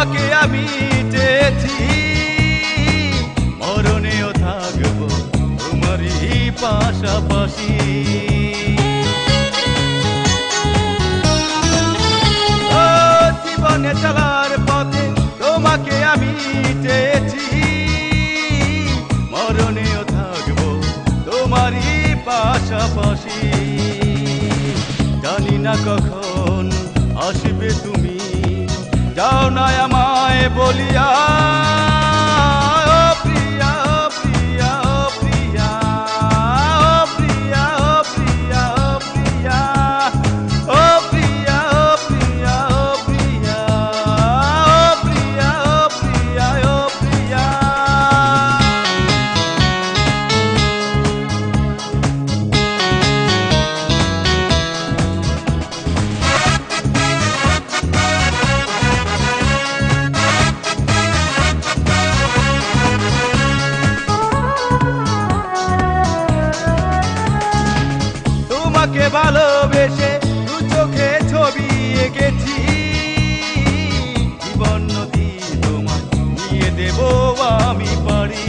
তোমাকে আমি চেয়েছি। মরণেও থাকব তোমারই পাশাপাশি। জীবনে চলার পথে তোমাকে আমি চেয়েছি। মরণেও থাকব তোমারই পাশাপাশি। জানি না কখন আসবে তুমি যাও না আমায় বলিয়া এঁকেছি জীবন নদী তোমায় নিয়ে দেব আমি পারি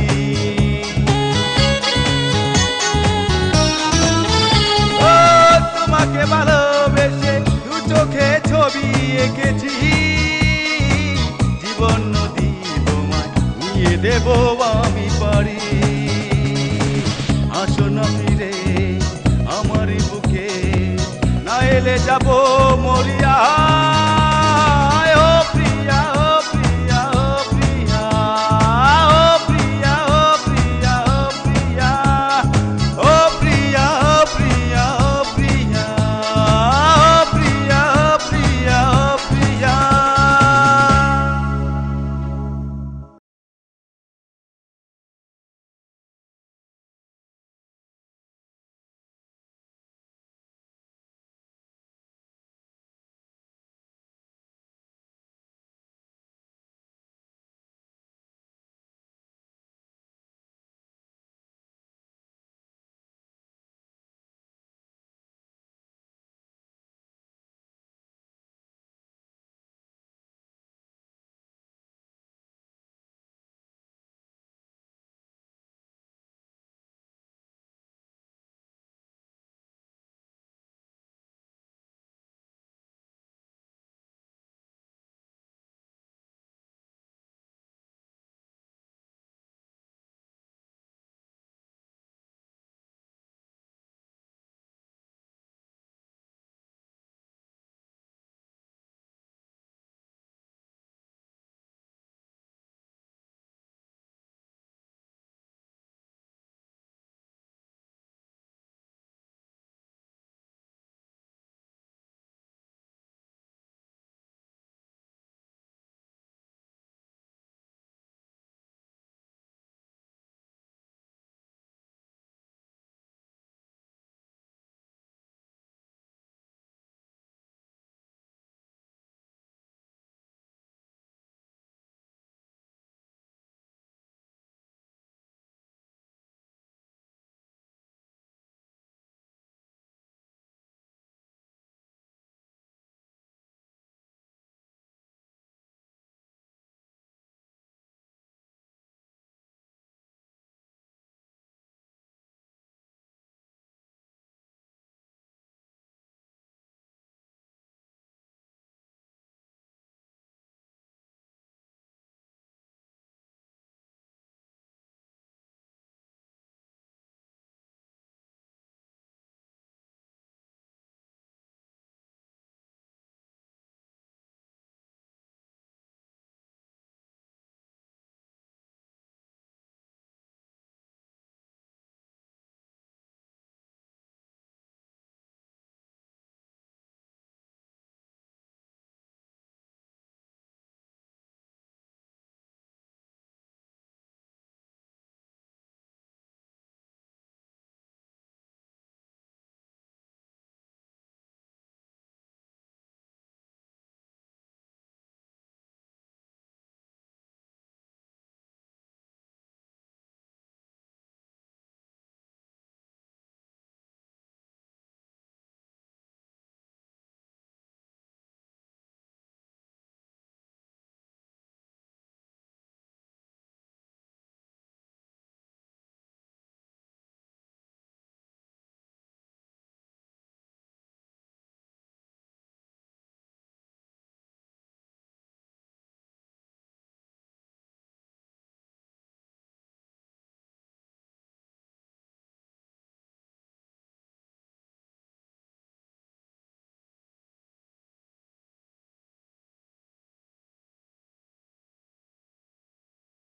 তোমাকে ভালোবেসে দু চোখে ছবি এঁকেছি। জীবন নদী তোমায় নিয়ে দেব আমি পারি আসো না ele já vou